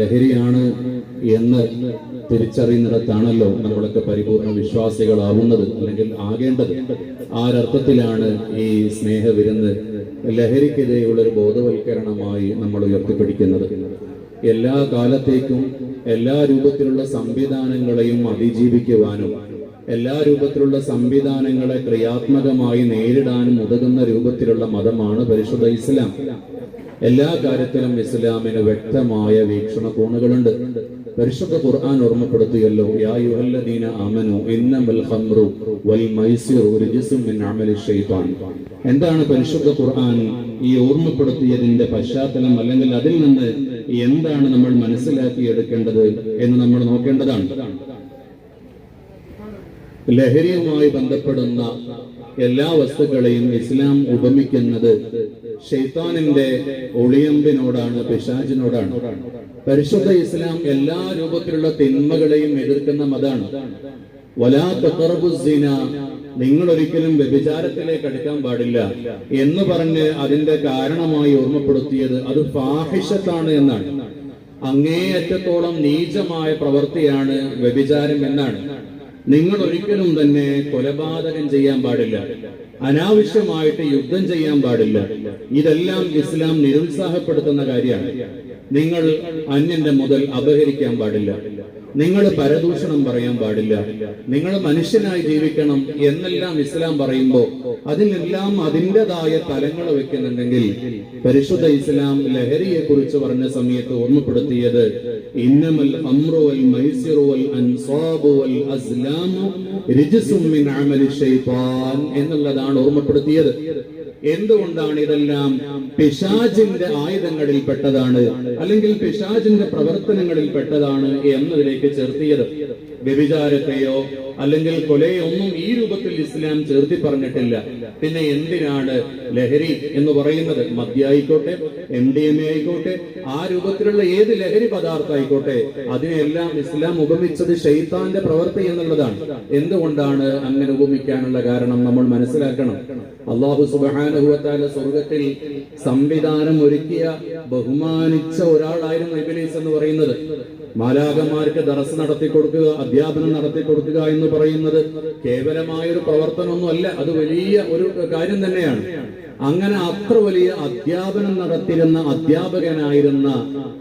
ലഹരിയാണ് എന്ന് തിരിച്ചറിയുന്നിടത്താണല്ലോ നമ്മളൊക്കെ പരിപൂർണ വിശ്വാസികളാവുന്നത് അല്ലെങ്കിൽ ആകേണ്ടത്. ആരർത്ഥത്തിലാണ് ഈ സ്നേഹ വിരുന്ന് ലഹരിക്കെതിരെയുള്ള ഒരു ബോധവൽക്കരണമായി നമ്മൾ ഉയർത്തിപ്പിടിക്കുന്നത്. എല്ലാ കാലത്തേക്കും എല്ലാ രൂപത്തിലുള്ള സംവിധാനങ്ങളെയും അതിജീവിക്കുവാനും എല്ലാ രൂപത്തിലുള്ള സംവിധാനങ്ങളെ ക്രിയാത്മകമായി നേരിടാനും ഉതകുന്ന രൂപത്തിലുള്ള മതമാണ് പരിശുദ്ധ ഇസ്ലാം. എല്ലാ കാര്യത്തിലും ഇസ്ലാമിന് വ്യക്തമായ വീക്ഷണ കോണുകളുണ്ട്. പരിശുദ്ധ ഖുർആൻ ഓർമ്മപ്പെടുത്തിയല്ലോ യാ ഇന്നമൽ ഖംറു വൽ മിൻ എന്താണ് പരിശുദ്ധ ഖുർആൻ ഈ ഓർമ്മപ്പെടുത്തിയതിന്റെ പശ്ചാത്തലം അല്ലെങ്കിൽ അതിൽ നിന്ന് എന്താണ് നമ്മൾ മനസ്സിലാക്കി എടുക്കേണ്ടത് എന്ന് നമ്മൾ നോക്കേണ്ടതാണ്. ലഹരിയുമായി ബന്ധപ്പെടുന്ന എല്ലാ വസ്തുക്കളെയും ഇസ്ലാം ഉപമിക്കുന്നത് ഷെയ്ത്താനിന്റെ ഒളിയമ്പിനോടാണ് പിശാജിനോടാണ് പരിശുദ്ധ ഇസ്ലാം എല്ലാ രൂപത്തിലുള്ള തിന്മകളെയും എതിർക്കുന്ന മതാണ്. വലാ നിങ്ങൾ ഒരിക്കലും വ്യഭിചാരത്തിലേക്ക് അടുക്കാൻ പാടില്ല എന്ന് പറഞ്ഞ് അതിന്റെ കാരണമായി ഓർമ്മപ്പെടുത്തിയത് അത് ഫാഹിഷത്താണ് എന്നാണ്. അങ്ങേയറ്റത്തോളം നീചമായ പ്രവൃത്തിയാണ് വ്യഭിചാരം എന്നാണ്. നിങ്ങൾ ഒരിക്കലും തന്നെ കൊലപാതകം ചെയ്യാൻ പാടില്ല. അനാവശ്യമായിട്ട് യുദ്ധം ചെയ്യാൻ പാടില്ല. ഇതെല്ലാം ഇസ്ലാം നിരുത്സാഹപ്പെടുത്തുന്ന കാര്യമാണ്. നിങ്ങൾ അന്യന്റെ മുതൽ അപഹരിക്കാൻ പാടില്ല. നിങ്ങൾ പരദൂഷണം പറയാൻ പാടില്ല. നിങ്ങൾ മനുഷ്യനായി ജീവിക്കണം എന്നെല്ലാം ഇസ്ലാം പറയുമ്പോൾ അതിനെല്ലാം അതിന്റെതായ തലങ്ങൾ വെക്കുന്നുണ്ടെങ്കിൽ പരിശുദ്ധ ഇസ്ലാം ലഹരിയെ കുറിച്ച് പറഞ്ഞ സമയത്ത് ഓർമ്മപ്പെടുത്തിയത് എന്നുള്ളതാണ് ഓർമ്മപ്പെടുത്തിയത്. എന്തുകൊണ്ടാണ് ഇതെല്ലാം പിശാചിന്റെ ആയുധങ്ങളിൽ പെട്ടതാണ് അല്ലെങ്കിൽ പിശാചിന്റെ പ്രവർത്തനങ്ങളിൽ പെട്ടതാണ് എന്നതിലേക്ക് ചേർത്തിയത്? വ്യഭിചാരത്തെയോ അല്ലെങ്കിൽ കൊലയോ ഒന്നും ഈ രൂപത്തിൽ ഇസ്ലാം ചേർത്തി പറഞ്ഞിട്ടില്ല. പിന്നെ എന്തിനാണ് ലഹരി എന്ന് പറയുന്നത്? മദ്യായിക്കോട്ടെ എം ഡി എം എ ആയിക്കോട്ടെ ആ രൂപത്തിലുള്ള ഏത് ലഹരി പദാർത്ഥം ആയിക്കോട്ടെ അതിനെല്ലാം ഇസ്ലാം ഉപമിച്ചത് ഷെയ്ത്താന്റെ പ്രവൃത്തി എന്നുള്ളതാണ്. എന്തുകൊണ്ടാണ് അങ്ങനെ ഉപമിക്കാനുള്ള കാരണം നമ്മൾ മനസ്സിലാക്കണം? അള്ളാഹു സുബാനുഭവത്താല സ്വർഗത്തിൽ സംവിധാനം ഒരുക്കിയ ബഹുമാനിച്ച ഒരാളായിരുന്നു ഇബിലീസ് എന്ന് പറയുന്നത്. മാലാകന്മാർക്ക് ദറസ് നടത്തി കൊടുക്കുക അധ്യാപനം നടത്തി കൊടുക്കുക എന്ന് പറയുന്നത് കേവലമായൊരു പ്രവർത്തനമൊന്നുമല്ല. അത് വലിയ ഒരു കാര്യം തന്നെയാണ്. അങ്ങനെ അത്ര വലിയ അധ്യാപനം നടത്തിയിരുന്ന അധ്യാപകനായിരുന്ന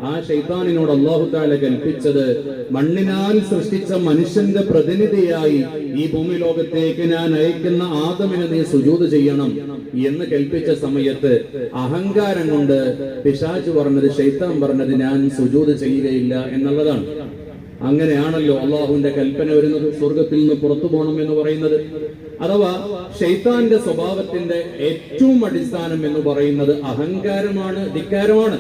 ആ ഷെയ്ത്താനിനോട് അള്ളാഹു താല കൽപ്പിച്ചത് മണ്ണിനാൽ സൃഷ്ടിച്ച മനുഷ്യന്റെ പ്രതിനിധിയായി ഈ ഭൂമി ലോകത്തേക്ക് ഞാൻ അയക്കുന്ന ആദമിനെ നീ സുജൂത് ചെയ്യണം എന്ന് കൽപ്പിച്ച സമയത്ത് അഹങ്കാരം കൊണ്ട് പിശാച് പറഞ്ഞത് ഷൈത്താൻ പറഞ്ഞത് ഞാൻ സുജൂത് ചെയ്യുകയില്ല എന്നുള്ളതാണ്. അങ്ങനെയാണല്ലോ അള്ളാഹുവിന്റെ കൽപ്പന വരുന്നത്. സ്വർഗത്തിൽ നിന്ന് പുറത്തു പോകണം എന്ന് പറയുന്നത്. അഥവാ ഷെയ്ത്താന്റെ സ്വഭാവത്തിന്റെ ഏറ്റവും അടിസ്ഥാനം എന്ന് പറയുന്നത് അഹങ്കാരമാണ് ധിക്കാരമാണ്.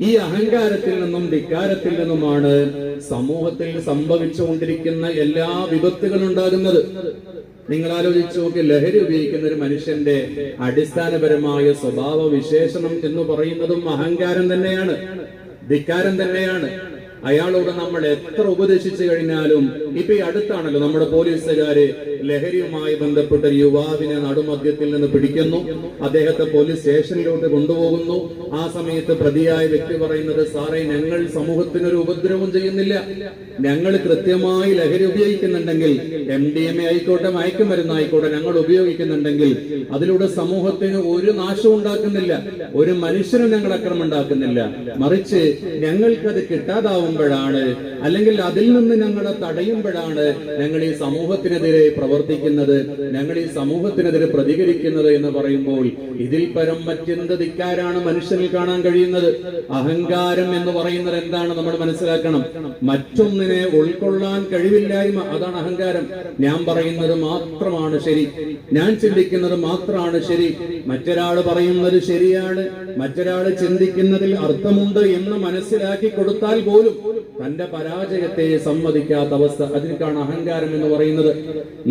ഈ അഹങ്കാരത്തിൽ നിന്നും ധിക്കാരത്തിൽ നിന്നുമാണ് സമൂഹത്തിൽ സംഭവിച്ചുകൊണ്ടിരിക്കുന്ന എല്ലാ വിപത്തുകളും ഉണ്ടാകുന്നത്. നിങ്ങൾ ആലോചിച്ചു നോക്കി ലഹരി ഉപയോഗിക്കുന്ന ഒരു മനുഷ്യന്റെ അടിസ്ഥാനപരമായ സ്വഭാവ വിശേഷണം എന്ന് പറയുന്നതും അഹങ്കാരം തന്നെയാണ് ധിക്കാരം തന്നെയാണ്. അയാളോട് നമ്മൾ എത്ര ഉപദേശിച്ചു കഴിഞ്ഞാലും ഇപ്പൊ ഈ അടുത്താണല്ലോ നമ്മുടെ പോലീസുകാര് ലഹരിയുമായി ബന്ധപ്പെട്ട ഒരു യുവാവിനെ നടുമധ്യത്തിൽ നിന്ന് പിടിക്കുന്നു. അദ്ദേഹത്തെ പോലീസ് സ്റ്റേഷനിലോട്ട് കൊണ്ടുപോകുന്നു. ആ സമയത്ത് പ്രതിയായ വ്യക്തി പറയുന്നത് സാറേ ഞങ്ങൾ സമൂഹത്തിനൊരു ഉപദ്രവം ചെയ്യുന്നില്ല. ഞങ്ങൾ കൃത്യമായി ലഹരി ഉപയോഗിക്കുന്നുണ്ടെങ്കിൽ എം ഡി എം എ ആയിക്കോട്ടെ മയക്കുമരുന്നായിക്കോട്ടെ ഞങ്ങൾ ഉപയോഗിക്കുന്നുണ്ടെങ്കിൽ അതിലൂടെ സമൂഹത്തിന് ഒരു നാശവും ഉണ്ടാക്കുന്നില്ല. ഒരു മനുഷ്യനും ഞങ്ങൾ അക്രമം ഉണ്ടാക്കുന്നില്ല. മറിച്ച് ഞങ്ങൾക്കത് കിട്ടാതാവുമ്പോഴാണ് അല്ലെങ്കിൽ അതിൽ നിന്ന് ഞങ്ങളെ തടയുമ്പോഴാണ് ഞങ്ങൾ ഈ സമൂഹത്തിനെതിരെ പ്രവർത്തിക്കുന്നത് ഞങ്ങൾ ഈ സമൂഹത്തിനെതിരെ പ്രതികരിക്കുന്നത് എന്ന് പറയുമ്പോൾ ഇതിൽ പരം മറ്റെന്ത് ധിക്കാരാണ് മനുഷ്യനിൽ കാണാൻ കഴിയുന്നത്? അഹങ്കാരം എന്ന് പറയുന്നത് എന്താണ് നമ്മൾ മനസ്സിലാക്കണം. മറ്റൊന്നിനെ ഉൾക്കൊള്ളാൻ കഴിവില്ലായ്മ അതാണ് അഹങ്കാരം. ഞാൻ പറയുന്നത് മാത്രമാണ് ശരി. ഞാൻ ചിന്തിക്കുന്നത് മാത്രമാണ് ശരി. മറ്റൊരാൾ പറയുന്നത് ശരിയാണ്. മറ്റൊരാൾ ചിന്തിക്കുന്നതിൽ അർത്ഥമുണ്ട് എന്ന് മനസ്സിലാക്കി കൊടുത്താൽ പോലും തന്റെ പരാജയത്തെ സമ്മതിക്കാത്ത അവസ്ഥ. അതിനേക്കാണ് അഹങ്കാരം എന്ന് പറയുന്നത്.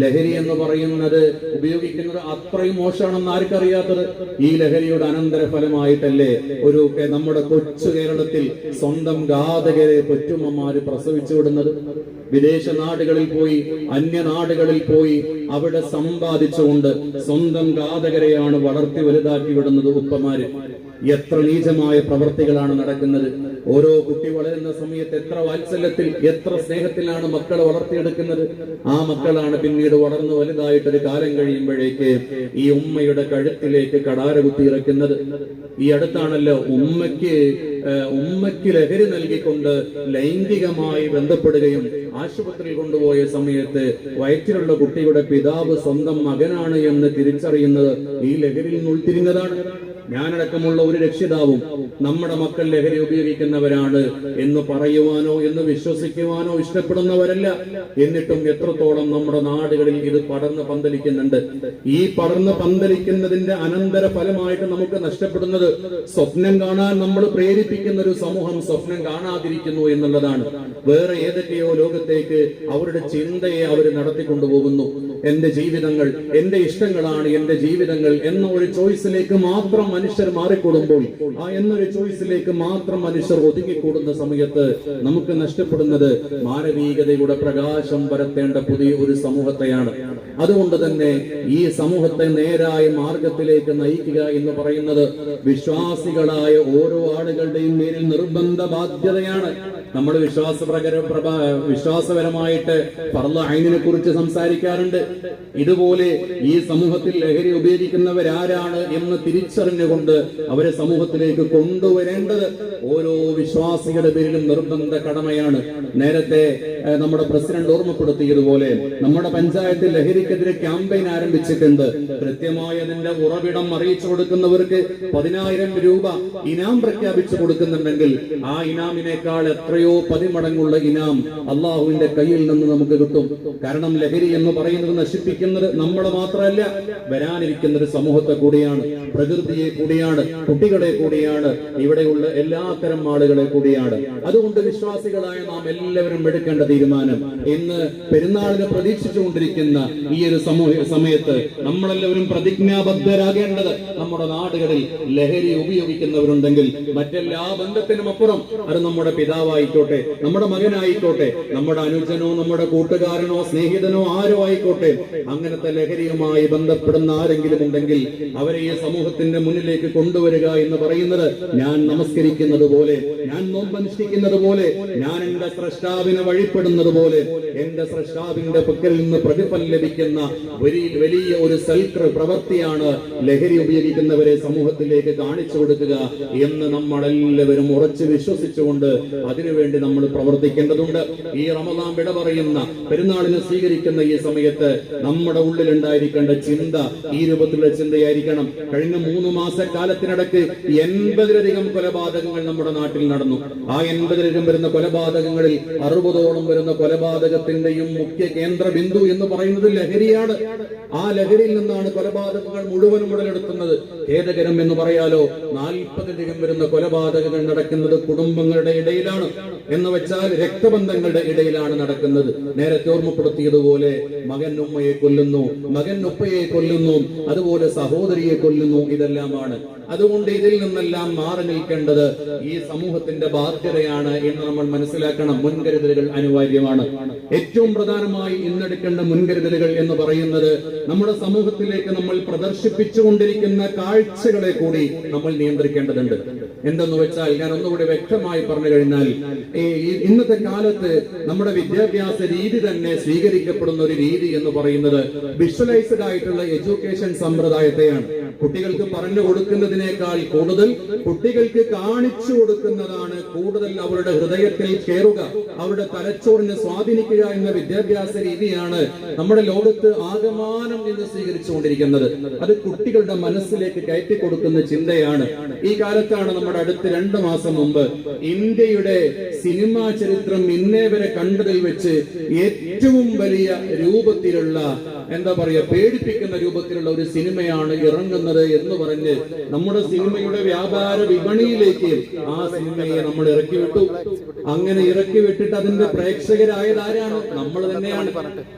ലഹരി എന്ന് പറയുന്നത് ഉപയോഗിക്കുന്നത് അത്രയും മോശമാണെന്ന് ആർക്കറിയാത്തത്? ഈ ലഹരിയുടെ അനന്തര ഫലമായിട്ടല്ലേ ഒരു നമ്മുടെ കൊച്ചു കേരളത്തിൽ സ്വന്തം ഘാതകരെ കൊച്ചുമ്മമാര് പ്രസവിച്ചു വിടുന്നത്? വിദേശ നാടുകളിൽ പോയി അന്യ നാടുകളിൽ പോയി അവിടെ സമ്പാദിച്ചുകൊണ്ട് സ്വന്തം ഘാതകരെയാണ് വളർത്തി വലുതാക്കി വിടുന്നത് ഉപ്പമാര്. എത്ര നീചമായ പ്രവൃത്തികളാണ് നടക്കുന്നത്. ഓരോ കുട്ടി വളരുന്ന സമയത്ത് എത്ര വാത്സല്യത്തിൽ എത്ര സ്നേഹത്തിലാണ് മക്കളെ വളർത്തിയെടുക്കുന്നത്. ആ മക്കളാണ് പിന്നീട് വളർന്നു വലുതായിട്ട് ഒരു കാലം കഴിയുമ്പോഴേക്ക് ഈ ഉമ്മയുടെ കഴുത്തിലേക്ക് കടാര കുത്തി ഇറക്കുന്നത്. ഈ അടുത്താണല്ലോ ഉമ്മയ്ക്ക് ഉമ്മയ്ക്ക് ലഹരി നൽകിക്കൊണ്ട് ലൈംഗികമായി ബന്ധപ്പെടുകയും ആശുപത്രിയിൽ കൊണ്ടുപോയ സമയത്ത് വയറ്റിലുള്ള കുട്ടിയുടെ പിതാവ് സ്വന്തം മകനാണ് എന്ന് തിരിച്ചറിയുന്നത് ഈ ലഹരിയിൽ നിന്ന് ഉൾത്തിരിഞ്ഞതാണ് ഞാനടക്കമുള്ള ഒരു രക്ഷിതാവും നമ്മുടെ മക്കൾ ലഹരി ഉപയോഗിക്കുന്നവരാണ് എന്ന് പറയുവാനോ എന്ന് വിശ്വസിക്കുവാനോ ഇഷ്ടപ്പെടുന്നവരല്ല. എന്നിട്ടും എത്രത്തോളം നമ്മുടെ നാടുകളിൽ ഇത് പടർന്ന് പന്തലിക്കുന്നുണ്ട്. ഈ പടർന്ന് പന്തലിക്കുന്നതിന്റെ അനന്തര ഫലമായിട്ട് നമുക്ക് നഷ്ടപ്പെടുന്നത് സ്വപ്നം കാണാൻ നമ്മൾ പ്രേരിപ്പിക്കുന്ന ഒരു സമൂഹം സ്വപ്നം കാണാതിരിക്കുന്നു എന്നുള്ളതാണ്. വേറെ ഏതൊക്കെയോ ലോകത്തേക്ക് അവരുടെ ചിന്തയെ അവർ നടത്തിക്കൊണ്ടുപോകുന്നു. എന്റെ ജീവിതങ്ങൾ എന്റെ ഇഷ്ടങ്ങളാണ് എന്റെ ജീവിതങ്ങൾ എന്ന ഒരു ചോയ്സിലേക്ക് മാത്രം മനുഷ്യർ മാറിക്കൂടുമ്പോൾ ആ എന്നൊരു ചോയ്സിലേക്ക് മാത്രം മനുഷ്യർ ഒതുങ്ങിക്കൂടുന്ന സമയത്ത് നമുക്ക് നഷ്ടപ്പെടുന്നത് മാനവീകതയുടെ പ്രകാശം പരത്തേണ്ട പുതിയ ഒരു സമൂഹത്തെയാണ്. അതുകൊണ്ട് തന്നെ ഈ സമൂഹത്തെ നേരായ മാർഗത്തിലേക്ക് നയിക്കുക എന്ന് പറയുന്നത് വിശ്വാസികളായ ഓരോ ആളുകളുടെയും മേലിൽ നിർബന്ധ ബാധ്യതയാണ്. വിശ്വാസപ്രകര പ്രഭാ വിശ്വാസപരമായിട്ട് ഫർള ഐനിനെ കുറിച്ച് സംസാരിക്കാറുണ്ട്. ഇതുപോലെ ഈ സമൂഹത്തിൽ ലഹരി ഉപയോഗിക്കുന്നവരാരാണ് എന്ന് തിരിച്ചറിഞ്ഞുകൊണ്ട് അവരെ സമൂഹത്തിലേക്ക് കൊണ്ടുവരേണ്ടത് ഓരോ വിശ്വാസികളുടെ പേരിലും നിർബന്ധ കടമയാണ്. നേരത്തെ നമ്മുടെ പ്രസിഡന്റ് ഓർമ്മപ്പെടുത്തിയതുപോലെ നമ്മുടെ പഞ്ചായത്ത് ലഹരിക്കെതിരെ ക്യാമ്പയിൻ ആരംഭിച്ചിട്ടുണ്ട്. കൃത്യമായി അതിന്റെ ഉറവിടം അറിയിച്ചു കൊടുക്കുന്നവർക്ക് പതിനായിരം രൂപ ഇനാം പ്രഖ്യാപിച്ചു കൊടുക്കുന്നുണ്ടെങ്കിൽ ആ ഇനാമിനേക്കാൾ എത്രയോ പതിമടങ്ങുള്ള ഇനാം അള്ളാഹുവിന്റെ കയ്യിൽ നിന്ന് നമുക്ക് കിട്ടും. കാരണം ലഹരി എന്ന് പറയുന്നത് നശിപ്പിക്കുന്നത് നമ്മളെ മാത്രമല്ല വരാനിരിക്കുന്ന ഒരു സമൂഹത്തെ കൂടിയാണ് പ്രകൃതിയെ കൂടിയാണ് കുട്ടികളെ കൂടിയാണ് ഇവിടെയുള്ള എല്ലാത്തരം ആളുകളെ കൂടിയാണ്. അതുകൊണ്ട് വിശ്വാസികളായ നാം എല്ലാവരും എടുക്കേണ്ട തീരുമാനം. ഇന്ന് പെരുന്നാളിനെ പ്രതീക്ഷിച്ചുകൊണ്ടിരിക്കുന്ന ഈ ഒരു സമൂഹ സമയത്ത് നമ്മളെല്ലാവരും പ്രതിജ്ഞാബദ്ധരാകേണ്ടത് നമ്മുടെ നാടുകളിൽ ലഹരി ഉപയോഗിക്കുന്നവരുണ്ടെങ്കിൽ മറ്റെല്ലാ ബന്ധത്തിനും അപ്പുറം അത് നമ്മുടെ പിതാവായിക്കോട്ടെ നമ്മുടെ മകനായിക്കോട്ടെ നമ്മുടെ അനുജനോ നമ്മുടെ കൂട്ടുകാരനോ സ്നേഹിതനോ ആരോ ആയിക്കോട്ടെ അങ്ങനത്തെ ലഹരിയുമായി ബന്ധപ്പെടുന്ന ആരെങ്കിലും ഉണ്ടെങ്കിൽ അവരെ ഈ സമൂഹത്തിന്റെ മുന്നിലേക്ക് കൊണ്ടുവരിക എന്ന് പറയുന്നത് ഞാൻ നമസ്കരിക്കുന്നത് പോലെ ഞാൻ നോമ്പനുഷ്ഠിക്കുന്നത് പോലെ ഞാൻ എന്റെ സ്രഷ്ടാവിനെ വഴിപ്പെടുന്നത് പോലെ എന്റെ സ്രഷ്ടാവിന്റെ പക്കൽ നിന്ന് പ്രതിഫലം ലഭിക്കുന്ന വലിയ വലിയ ഒരു സൽക്ര പ്രവൃത്തിയാണ് ലഹരി ഉപയോഗിക്കുന്നവരെ സമൂഹത്തിലേക്ക് കാണിച്ചു കൊടുക്കുക എന്ന് നമ്മളെല്ലാവരും ഉറച്ചു വിശ്വസിച്ചുകൊണ്ട് അതിനുവേണ്ടി നമ്മൾ പ്രവർത്തിക്കേണ്ടതുണ്ട്. ഈ റമദാം വിട പറയുന്ന പെരുന്നാളിനെ സ്വീകരിക്കുന്ന ഈ സമയത്ത് നമ്മുടെ ഉള്ളിൽ ഉണ്ടായിരിക്കേണ്ട ചിന്ത ഈ രൂപത്തിലുള്ള ചിന്തയായിരിക്കണം. കഴിഞ്ഞ മൂന്ന് മാസക്കാലത്തിനിടക്ക് എൺപതിലധികം കൊലപാതകങ്ങൾ നമ്മുടെ നാട്ടിൽ നടന്നു. ആ എൺപതിലധികം വരുന്ന കൊലപാതകങ്ങളിൽ അറുപതോളം വരുന്ന കൊലപാതകത്തിന്റെയും മുഖ്യ കേന്ദ്ര ബിന്ദു എന്ന് പറയുന്നത് ലഹരിയാണ്. ആ ലഹരിയിൽ നിന്നാണ് കൊലപാതകങ്ങൾ മുഴുവനും ഉടലെടുക്കുന്നത്. ഖേദകരം എന്ന് പറയാലോ നാൽപ്പതിലധികം വരുന്ന കൊലപാതകങ്ങൾ നടക്കുന്നത് കുടുംബങ്ങളുടെ ഇടയിലാണ്. എന്ന് വെച്ചാൽ രക്തബന്ധങ്ങളുടെ ഇടയിലാണ് നടക്കുന്നത്. നേരത്തെ ഓർമ്മപ്പെടുത്തിയതുപോലെ മകൻ ഉമ്മയെ കൊല്ലുന്നു മകൻ ഉപ്പയെ കൊല്ലുന്നു അതുപോലെ സഹോദരിയെ കൊല്ലുന്നു ഇതെല്ലാമാണ്. അതുകൊണ്ട് ഇതിൽ നിന്നെല്ലാം മാറി നിൽക്കേണ്ടത് ഈ സമൂഹത്തിന്റെ ബാധ്യതയാണ് എന്ന് നമ്മൾ മനസ്സിലാക്കണം. മുൻകരുതലുകൾ അനിവാര്യമാണ്. ഏറ്റവും പ്രധാനമായി ഇന്നെടുക്കേണ്ട മുൻകരുതലുകൾ എന്ന് പറയുന്നത് നമ്മുടെ സമൂഹത്തിലേക്ക് നമ്മൾ പ്രദർശിപ്പിച്ചുകൊണ്ടിരിക്കുന്ന കാഴ്ചകളെ കൂടി നമ്മൾ നിയന്ത്രിക്കേണ്ടതുണ്ട്. എന്തെന്ന് വെച്ചാൽ ഞാൻ ഒന്നുകൂടി വ്യക്തമായി പറഞ്ഞു കഴിഞ്ഞാൽ ഇന്നത്തെ കാലത്ത് നമ്മുടെ വിദ്യാഭ്യാസ രീതി തന്നെ സ്വീകരിക്കപ്പെടുന്ന ഒരു രീതി എന്ന് പറയുന്നത് വിഷ്വലൈസ്ഡ് ആയിട്ടുള്ള എഡ്യൂക്കേഷൻ സമ്പ്രദായത്തെയാണ്. കുട്ടികൾക്ക് പറഞ്ഞു കൊടുക്കുന്നതിനേക്കാൾ കൂടുതൽ കുട്ടികൾക്ക് കാണിച്ചു കൊടുക്കുന്നതാണ് കൂടുതൽ അവരുടെ ഹൃദയത്തിൽ കയറുക അവരുടെ തലച്ചോറിനെ സ്വാധീനിക്കുക എന്ന വിദ്യാഭ്യാസ രീതിയാണ് നമ്മുടെ ലോകത്ത് ആകമാനം നിന്ന് സ്വീകരിച്ചുകൊണ്ടിരിക്കുന്നത്. അത് കുട്ടികളുടെ മനസ്സിലേക്ക് കയറ്റി കൊടുക്കുന്ന ചിന്തയാണ്. ഈ കാലത്താണ് നമ്മുടെ അടുത്ത് രണ്ട് മാസം മുമ്പ് ഇന്ത്യയുടെ സിനിമാ ചരിത്രം ഇന്നേ വരെ കണ്ടതിൽ വെച്ച് ഏറ്റവും വലിയ രൂപത്തിലുള്ള എന്താ പറയുക പേടിപ്പിക്കുന്ന രൂപത്തിലുള്ള ഒരു സിനിമയാണ് ഇറങ്ങുന്നത് എന്ന് പറഞ്ഞ് നമ്മുടെ സിനിമയുടെ വ്യാപാര വിപണിയിലേക്ക് ആ സിനിമയെ നമ്മൾ ഇറക്കി വിട്ടു. അങ്ങനെ ഇറക്കി വിട്ടിട്ട് അതിന്റെ പ്രേക്ഷകരായത് ആരാണ്? നമ്മൾ തന്നെയാണ്.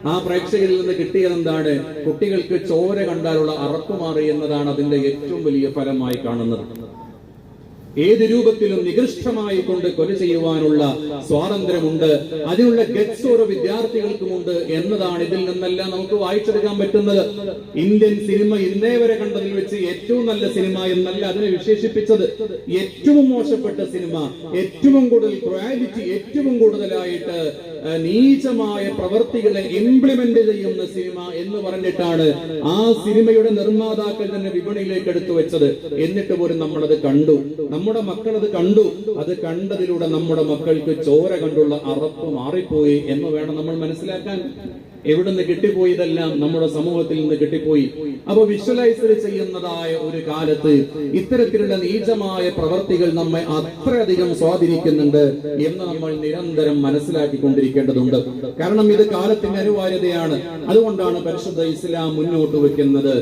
ആ പ്രേക്ഷകരിൽ നിന്ന് കിട്ടിയത് എന്താണ്? കുട്ടികൾക്ക് ചോര കണ്ടാലുള്ള അറപ്പ് മാറി എന്നതാണ് അതിന്റെ ഏറ്റവും വലിയ ഫലമായി കാണുന്നത്. ഏത് രൂപത്തിലും നികൃഷ്ടമായി കൊണ്ട് കൊല ചെയ്യുവാനുള്ള സ്വാതന്ത്ര്യമുണ്ട്. അതിനുള്ള ഗറ്റ്സ് ഓരോ വിദ്യാർത്ഥികൾക്കുമുണ്ട് എന്നതാണ് ഇതിൽ നിന്നെല്ലാം നമുക്ക് വായിച്ചെടുക്കാൻ പറ്റുന്നത്. ഇന്ത്യൻ സിനിമ ഇന്നേ വരെ കണ്ടതിൽ വെച്ച് ഏറ്റവും നല്ല സിനിമ എന്നല്ല അതിനെ വിശേഷിപ്പിച്ചത്. ഏറ്റവും മോശപ്പെട്ട സിനിമ ഏറ്റവും കൂടുതൽ ക്വാലിറ്റി ഏറ്റവും കൂടുതലായിട്ട് നീചമായ പ്രവർത്തികളെ ഇംപ്ലിമെന്റ് ചെയ്യുന്ന സിനിമ എന്ന് പറഞ്ഞിട്ടാണ് ആ സിനിമയുടെ നിർമ്മാതാക്കൾ തന്നെ വിപണിയിലേക്ക് എടുത്തു വെച്ചത്. എന്നിട്ട് പോലും നമ്മളത് കണ്ടു. നമ്മുടെ മക്കൾ അത് കണ്ടു. അത് കണ്ടതിലൂടെ നമ്മുടെ മക്കൾക്ക് ചോര കണ്ടുള്ള അറപ്പ് മാറിപ്പോയി എന്ന് വേണം നമ്മൾ മനസ്സിലാക്കാൻ. എവിടുന്ന് കിട്ടിപ്പോയി ഇതെല്ലാം നമ്മുടെ സമൂഹത്തിൽ നിന്ന് കിട്ടിപ്പോയി. അപ്പൊ വിഷ്വലൈസ് ചെയ്യുന്നതായ ഒരു കാലത്ത് ഇത്തരത്തിലുള്ള നീചമായ പ്രവർത്തികൾ നമ്മെ അത്രയധികം സ്വാധീനിക്കുന്നുണ്ട് എന്ന് നമ്മൾ നിരന്തരം മനസ്സിലാക്കിക്കൊണ്ടിരിക്കേണ്ടതുണ്ട്. കാരണം ഇത് കാലത്തിന്റെ അനിവാര്യതയാണ്. അതുകൊണ്ടാണ് പരിശുദ്ധ ഇസ്ലാം മുന്നോട്ട് വെക്കുന്നത്.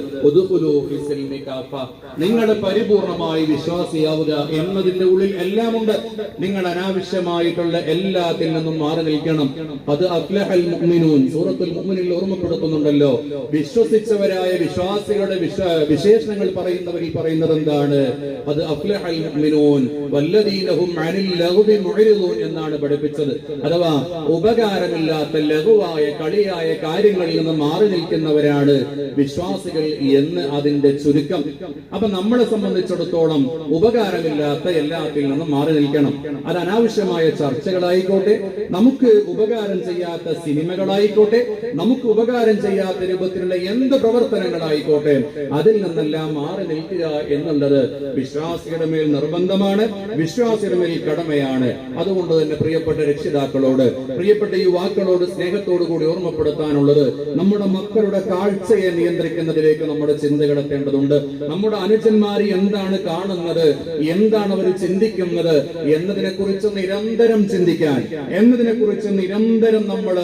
നിങ്ങൾ പരിപൂർണമായി വിശ്വാസിയാവുക എന്നതിന്റെ ഉള്ളിൽ എല്ലാം ഉണ്ട് നിങ്ങൾ അനാവശ്യമായിട്ടുള്ള എല്ലാത്തിൽ നിന്നും മാറി നിൽക്കണം. അത് അഫ്ലഹൽ മുഅ്മിനൂൻ. സൂറത്തുൽ മുഅ്മിനിൽ ഓർമ്മപ്പെടുത്തുന്നുണ്ടല്ലോ. വിശ്വസിച്ചവരായ വിശ്വാസികളുടെ വിശ- വിശേഷണങ്ങൾ പറയുന്നവരിൽ പറയുന്നത് എന്താണ്? അത് അഫ്ലഹൽ അനിൽ എന്നാണ് പഠിപ്പിച്ചത്. അഥവാ ഉപകാരമില്ലാത്ത ലഘുവായ കളിയായ കാര്യങ്ങളിൽ നിന്ന് മാറി നിൽക്കുന്നവരാണ് വിശ്വാസികൾ എന്ന് അതിന്റെ ചുരുക്കം. അപ്പൊ നമ്മളെ സംബന്ധിച്ചിടത്തോളം ഉപകാരമില്ലാത്ത എല്ലാത്തിൽ നിന്നും മാറി നിൽക്കണം. അത് അനാവശ്യമായ ചർച്ചകളായിക്കോട്ടെ നമുക്ക് ഉപകാരം ചെയ്യാത്ത സിനിമകളായിക്കോട്ടെ നമുക്ക് ഉപകാരം ചെയ്യാത്ത രൂപത്തിലുള്ള എന്ത് പ്രവർത്തനങ്ങളായിക്കോട്ടെ അതിൽ നിന്നെല്ലാം മാറി നിൽക്കുക എന്നുള്ളത് വിശ്വാസിയുടെ മേൽ നിർബന്ധമാണ് വിശ്വാസിയുടെ മേൽ കടമയാണ്. അതുകൊണ്ട് തന്നെ പ്രിയപ്പെട്ട രക്ഷിതാക്കളോട് പ്രിയപ്പെട്ട യുവാക്കളോട് സ്നേഹത്തോടു കൂടി ഓർമ്മപ്പെടുത്താനുള്ളത് നമ്മുടെ മക്കളുടെ കാഴ്ചയെ നിയന്ത്രിക്കുന്നതിലേക്ക് നമ്മുടെ ചിന്ത കിടത്തേണ്ടതുണ്ട്. നമ്മുടെ അനുജന്മാർ എന്താണ് കാണുന്നത് എന്താണ് അവർ ചിന്തിക്കുന്നത് എന്നതിനെ കുറിച്ച് നിരന്തരം ചിന്തിക്കാൻ എന്നതിനെ കുറിച്ച് നിരന്തരം നമ്മൾ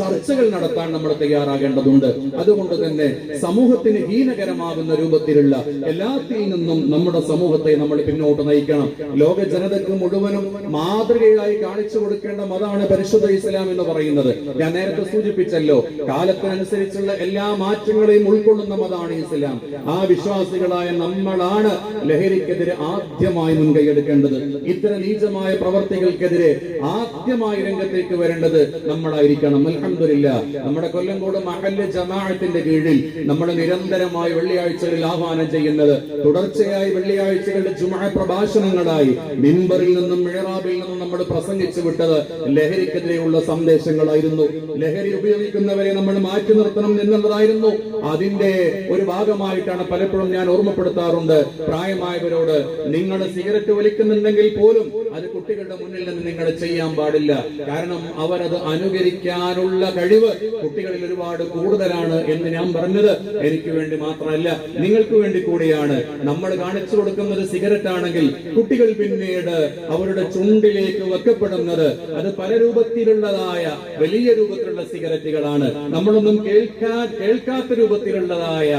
ചർച്ചകൾ നടത്താൻ നമ്മൾ തയ്യാറാകേണ്ടതുണ്ട്. അതുകൊണ്ട് തന്നെ സമൂഹത്തിന് ഹീനകരമാകുന്ന രൂപത്തിലുള്ള എല്ലാത്തിൽ നിന്നും നമ്മുടെ സമൂഹത്തെ നമ്മൾ പിന്നോട്ട് നയിക്കണം. ലോക ജനതയ്ക്ക് മുഴുവനും മാതൃകയായി കാണിച്ചു കൊടുക്കേണ്ട മതമാണ് പരിശുദ്ധ ഇസ്ലാം എന്ന് പറയുന്നത്. ഞാൻ നേരത്തെ സൂചിപ്പിച്ചല്ലോ കാലത്തിനനുസരിച്ചുള്ള എല്ലാ മാറ്റങ്ങളെയും ഉൾക്കൊള്ളുന്ന മതമാണ് ഇസ്ലാം. ആ വിശ്വാസികളായ നമ്മളാണ് ലഹരിക്കെതിരെ ആദ്യമായി മുൻകൈയെടുക്കേണ്ടത്. ഇത്തരം നീചമായ പ്രവർത്തികൾക്കെതിരെ ആദ്യമായി രംഗത്തേക്ക് വരേണ്ടത് നമ്മളായിരിക്കണം. അൽഹംദുലില്ല. നമ്മുടെ കൊല്ലംകോട് മഹല്ല് ജമാഅത്തിന്റെ കീഴിൽ നമ്മൾ നിരന്തരമായി വെള്ളിയാഴ്ചകളിൽ ആഹ്വാനം ചെയ്യുന്നത് തുടർച്ചയായി വെള്ളിയാഴ്ചകളുടെ ജുമഅ പ്രഭാഷണങ്ങളായി മിമ്പറിൽ നിന്നും മിഴറാബിൽ നിന്നും നമ്മൾ പ്രസംഗിച്ചു വിട്ടത് ലഹരിക്കെതിരെയുള്ള സന്ദേശങ്ങളായിരുന്നു. ലഹരി ഉപയോഗിക്കുന്നവരെ നമ്മൾ മാറ്റി നിർത്തണം എന്നുള്ളതായിരുന്നു. അതിന്റെ ഒരു ഭാഗമായിട്ടാണ് പലപ്പോഴും ഞാൻ ഓർമ്മപ്പെടുത്താറുണ്ട്. പ്രായമായവരോട് നിങ്ങൾ സിഗരറ്റ് വലിക്കുന്നുണ്ടെങ്കിൽ പോലും അത് കുട്ടികളുടെ മുന്നിൽ നിന്ന് നിങ്ങൾ ചെയ്യാൻ പാടില്ല. കാരണം അവരത് അനുകരിക്കാനുള്ള കഴിവ് കുട്ടികളിൽ ഒരുപാട് കൂടുതലാണ് എന്ന് ഞാൻ പറഞ്ഞത്. എനിക്ക് വേണ്ടി മാത്രമല്ല നിങ്ങൾക്ക് വേണ്ടി കൂടിയാണ്. നമ്മൾ കാണിച്ചു കൊടുക്കുന്നത് സിഗരറ്റ് ആണെങ്കിൽ കുട്ടികൾ പിന്നീട് അവരുടെ ചുണ്ടിലേക്ക് വെക്കപ്പെടുന്നത് അത് പല രൂപത്തിലുള്ളതായ വലിയ രൂപത്തിലുള്ള സിഗരറ്റുകളാണ്. നമ്മളൊന്നും കേൾക്കാ കേൾക്കാത്ത രൂപത്തിലുള്ളതായ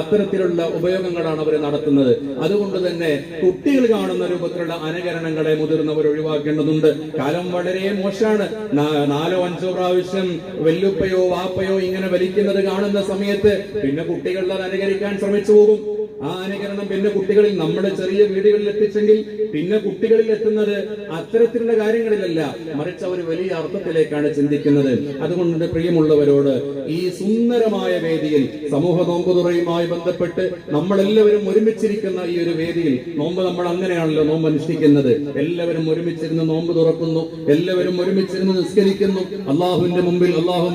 അത്തരത്തിലുള്ള ഉപയോഗങ്ങളാണ് അവർ നടത്തുന്നത്. അതുകൊണ്ട് തന്നെ കുട്ടികൾ കാണുന്ന രൂപത്തിലുള്ള അനുകരണങ്ങളെ മുതിർന്നവർ ഒഴിവാക്കേണ്ടതുണ്ട് കാലം വളരെ മോശമാണ്. നാലോ അഞ്ചോ പ്രാവശ്യം വെല്ലുപ്പയോ വാപ്പയോ ഇങ്ങനെ വലിക്കുന്നത് കാണുന്ന സമയത്ത് പിന്നെ കുട്ടികളത് അനുകരിക്കാൻ ശ്രമിച്ചു പോകും. ആ അനുകരണം പിന്നെ കുട്ടികളിൽ നമ്മുടെ ചെറിയ വീടുകളിൽ എത്തിച്ചെങ്കിൽ പിന്നെ കുട്ടികളിൽ എത്തുന്നത് അത്തരത്തിലുള്ള കാര്യങ്ങളിലല്ല മറിച്ച് അവർ വലിയ അർത്ഥത്തിലേക്കാണ് ചിന്തിക്കുന്നത്. അതുകൊണ്ട് പ്രിയമുള്ളവരോട് ഈ സുന്ദരമായ വേദിയിൽ സമൂഹ നോമ്പുതുറയുമായി ബന്ധപ്പെട്ട് നമ്മളെല്ലാവരും ഒരുമിച്ചിരിക്കുന്ന ഈ ഒരു വേദിയിൽ നോമ്പ് നമ്മൾ അങ്ങനെയാണല്ലോ നോമ്പ് അനുഷ്ഠിക്കുന്നത്. എല്ലാവരും ഒരുമിച്ചിരുന്ന് നോമ്പ് തുറക്കുന്നു എല്ലാവരും ഒരുമിച്ചിരുന്ന് നിസ്കരിക്കുന്നു. അള്ളാഹുവിന്റെ മുമ്പിൽ അള്ളാഹു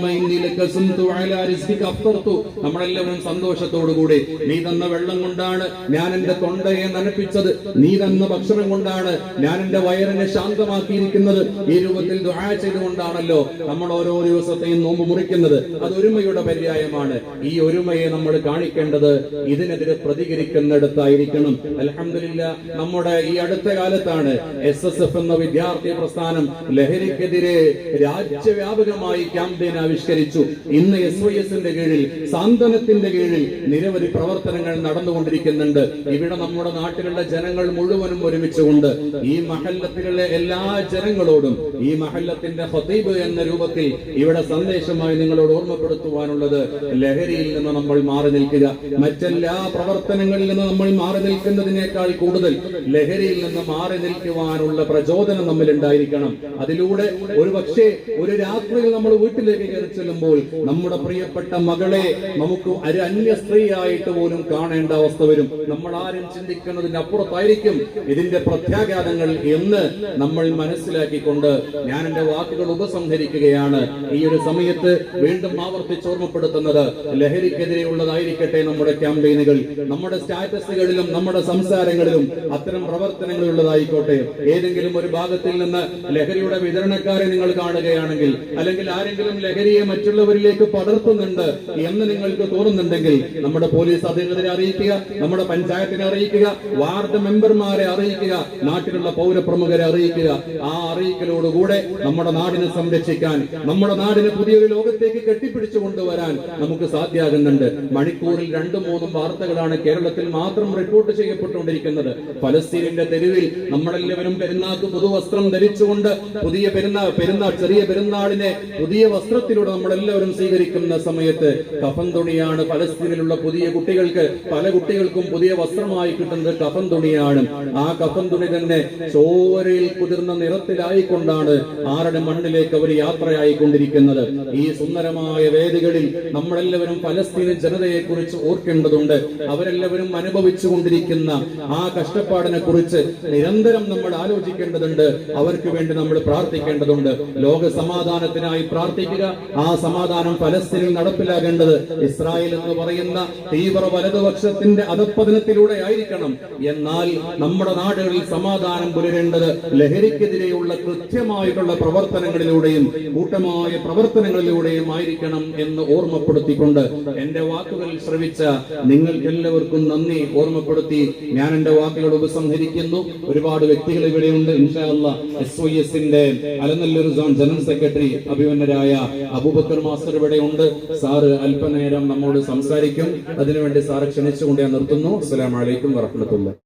നമ്മളെല്ലാവരും സന്തോഷത്തോടു കൂടി നീ തന്ന വെള്ളം കൊണ്ടാണ് ഞാൻ എന്റെ തൊണ്ടയെ നനപ്പിച്ചത്. നീ തന്ന ഭക്ഷണം കൊണ്ടാണ് ഞാൻ എന്റെ വയറിനെ ശാന്തമാക്കിയിരിക്കുന്നത്. ഈ രൂപത്തിൽ ദുആ ചെയ്തുകൊണ്ടാണല്ലോ നമ്മൾ ഓരോ ദിവസത്തെയും നോമ്പ് മുറിക്കുന്നത്. അത് ഒരുമയുടെ പര്യായമാണ്. ഈ ഒരുമയെ നമ്മൾ കാണിക്കേണ്ടത് ഇതിനെതിരെ പ്രതികരിക്കുന്നിടത്തായിരിക്കണം. അലഹമില്ല നമ്മുടെ ഈ അടുത്ത കാലത്താണ് എസ് എസ് എഫ് എന്ന വിദ്യാർത്ഥി പ്രസ്ഥാനം ലഹരിക്കെതിരെ രാജ്യവ്യാപകമായി ക്യാമ്പയിൻ ആവിഷ്കരിച്ചു. ഇന്ന് എസ് വൈ എസിന്റെ കീഴിൽ സാന്ത്വനത്തിന്റെ കീഴിൽ നിരവധി പ്രവർത്തനങ്ങൾ നടന്നുകൊണ്ട് നടന്നുകൊണ്ടിരിക്കുന്നുണ്ട് ഇവിടെ നമ്മുടെ നാട്ടിലുള്ള ജനങ്ങൾ മുഴുവനും ഒരുമിച്ചുകൊണ്ട് ഈ മഹല്ലത്തിലുള്ള എല്ലാ ജനങ്ങളോടും ഈ മഹല്ലത്തിന്റെ ഹതീബ് എന്ന രൂപത്തിൽ ഇവിടെ സന്ദേശമായി നിങ്ങളോട് ഓർമ്മപ്പെടുത്തുവാനുള്ളത്. ലഹരിയിൽ നിന്ന് നമ്മൾ മാറി നിൽക്കുക. മറ്റെല്ലാ പ്രവർത്തനങ്ങളിൽ നിന്ന് നമ്മൾ മാറി നിൽക്കുന്നതിനേക്കാൾ കൂടുതൽ ലഹരിയിൽ നിന്ന് മാറി നിൽക്കുവാനുള്ള പ്രചോദനം നമ്മിൽ ഉണ്ടായിരിക്കണം അതിലൂടെ ഒരു പക്ഷേ ഒരു രാത്രിയിൽ നമ്മൾ വീട്ടിലേക്ക് കയറി ചെല്ലുമ്പോൾ നമ്മുടെ പ്രിയപ്പെട്ട മകളെ നമുക്ക് ഒരു അന്യ സ്ത്രീയായിട്ട് പോലും കാണേണ്ട അവസ്ഥ വരും. നമ്മൾ ആരും ചിന്തിക്കുന്നതിന്റെ അപ്പുറത്തായിരിക്കും ഇതിന്റെ പ്രത്യാഘാതങ്ങൾ എന്ന് നമ്മൾ മനസ്സിലാക്കിക്കൊണ്ട് ഞാൻ എന്റെ വാക്കുകൾ ഉപസംഹരിക്കുകയാണ്. ഈ ഒരു സമയത്ത് വീണ്ടും ആവർത്തിച്ച് ഓർമ്മപ്പെടുത്തുന്നത് ലഹരിക്കെതിരെയുള്ളതായിരിക്കട്ടെ നമ്മുടെ ക്യാമ്പയിനുകൾ നമ്മുടെ സ്റ്റാറ്റസുകളിലും നമ്മുടെ സംസാരങ്ങളിലും അത്തരം പ്രവർത്തനങ്ങളുള്ളതായിക്കോട്ടെ. ഏതെങ്കിലും ഒരു ഭാഗത്തിൽ നിന്ന് ലഹരിയുടെ വിതരണക്കാരെ നിങ്ങൾ കാണുകയാണെങ്കിൽ അല്ലെങ്കിൽ ആരെങ്കിലും ലഹരിയെ മറ്റുള്ളവരിലേക്ക് പടർത്തുന്നുണ്ട് എന്ന് നിങ്ങൾക്ക് തോന്നുന്നുണ്ടെങ്കിൽ നമ്മുടെ പോലീസ് അധികൃതരെ അറിയിക്കുക. നമ്മുടെ പഞ്ചായത്തിനെ അറിയിക്കുക വാർഡ് മെമ്പർമാരെ അറിയിക്കുക നാട്ടിലുള്ള പൗരപ്രമുഖരെ അറിയിക്കുക. ആ അറിയിക്കലോടുകൂടെ നമ്മുടെ നാടിനെ സംരക്ഷിക്കാൻ നമ്മുടെ നാടിനെ പുതിയൊരു ലോകത്തേക്ക് കെട്ടിപ്പിടിച്ചു കൊണ്ടുവരാൻ നമുക്ക് സാധ്യമാകുന്നുണ്ട് മണിക്കൂറിൽ രണ്ടും മൂന്നും വാർത്തകളാണ് കേരളത്തിൽ മാത്രം റിപ്പോർട്ട് ചെയ്യപ്പെട്ടുകൊണ്ടിരിക്കുന്നത്. ഫലസ്തീനിന്റെ തെരുവിൽ നമ്മളെല്ലാവരും പെരുന്നാൾക്ക് പുതുവസ്ത്രം ധരിച്ചുകൊണ്ട് പുതിയ പെരുന്നാൾ പെരുന്നാൾ ചെറിയ പെരുന്നാളിനെ പുതിയ വസ്ത്രത്തിലൂടെ നമ്മളെല്ലാവരും സ്വീകരിക്കുന്ന സമയത്ത് കഫൻ തുണിയാണ് ഫലസ്തീനിലുള്ള പുതിയ കുട്ടികൾക്ക് പല കുട്ടികൾക്കും പുതിയ വസ്ത്രമായി കിട്ടുന്നത് കഫൻ തുണിയാണ്. ആ കഫൻ തുണി തന്നെ ചോരയിൽ കുതിർന്ന നിറത്തിലായിക്കൊണ്ടാണ് ആരുടെ മണ്ണിലേക്ക് അവർ യാത്രയായിക്കൊണ്ടിരിക്കുന്നത്. ഈ സുന്ദരമായ വേദികളിൽ നമ്മളെല്ലാവരും ഫലസ്തീൻ ജനതയെ കുറിച്ച് ഓർക്കേണ്ടതുണ്ട്. അവരെല്ലാവരും അനുഭവിച്ചു കൊണ്ടിരിക്കുന്ന ആ കഷ്ടപ്പാടിനെ കുറിച്ച് നിരന്തരം നമ്മൾ ആലോചിക്കേണ്ടതുണ്ട്. അവർക്ക് വേണ്ടി നമ്മൾ പ്രാർത്ഥിക്കേണ്ടതുണ്ട്. ലോക സമാധാനത്തിനായി പ്രാർത്ഥിക്കുക. ആ സമാധാനം ഫലസ്തീനിൽ നടപ്പിലാകേണ്ടത് ഇസ്രായേൽ എന്ന് പറയുന്ന തീവ്ര വലതുപക്ഷത്തിന്റെ അധപ്പതനത്തിലൂടെ ആയിരിക്കണം എന്നാൽ നമ്മുടെ നാടുകളിൽ സമാധാനം പുലരേണ്ടത് ലഹരിക്കെതിരെയുള്ള കൃത്യമായിട്ടുള്ള പ്രവർത്തനങ്ങളിലൂടെയും കൂട്ടമായ പ്രവർത്തനങ്ങളിലൂടെയും ആയിരിക്കണം എന്ന് ഓർമ്മപ്പെടുത്തിക്കൊണ്ട് എന്റെ വാക്കുകൾ ശ്രവിച്ച നിങ്ങൾക്ക് എല്ലാവർക്കും നന്ദി ഓർമ്മപ്പെടുത്തി ഞാൻ എന്റെ വാക്കുകൾ ഉപസംഹരിക്കുന്നു. ഒരുപാട് വ്യക്തികൾ ഇവിടെയുണ്ട്. ഇൻഷാല്ല എസ് ഒ എസിന്റെ അലനല്ലൂർ സോൺ ജനറൽ സെക്രട്ടറി അഭിമന്യരായ അബൂബക്കർ മാസ്റ്റർ ഇവിടെ ഉണ്ട് സാറ് അല്പനേരം നമ്മോട് സംസാരിക്കും. അതിനുവേണ്ടി സാറ് ക്ഷണിച്ചുകൊണ്ട് നിർത്തുന്നു. അസ്സലാമലൈക്കും വറഹമത്തുള്ള